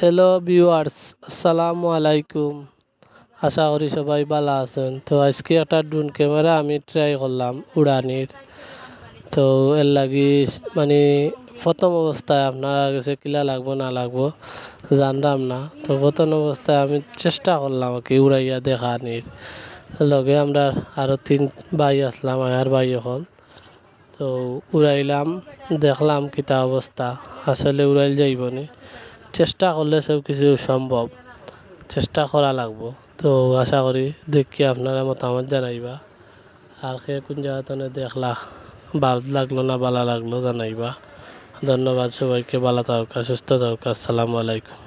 Hello viewers আসসালামু আলাইকুম আশা করি সবাই ভালো আছেন। তো আজকে একটা ড্রোন ক্যামেরা আমি ট্রাই করলাম উড়ানির। তো এর লাগি মানে প্রথম অবস্থায় আপনার কাছে কিলা লাগবো, না লাগবো জানলাম না। তো প্রথম অবস্থায় আমি চেষ্টা করলাম কি উড়াইয়া দেখানির। লগে আমরা আরও তিন ভাই আসলাম আর ভাই এখন। তো উড়াইলাম, দেখলাম কিতা অবস্থা। আসলে উড়াইল যাইব নি। চেষ্টা করলে সব কিছু সম্ভব। চেষ্টা করা লাগবো। তো আশা করি দেখি আপনারা মতামত জানাইবা। আর সে কোন জায়গাতে দেখলা ভালো লাগল না ভালো লাগল জানাইবা। ধন্যবাদ সবাইকে, ভালো থাকা, সুস্থ থাকা, আসসালামু আলাইকুম।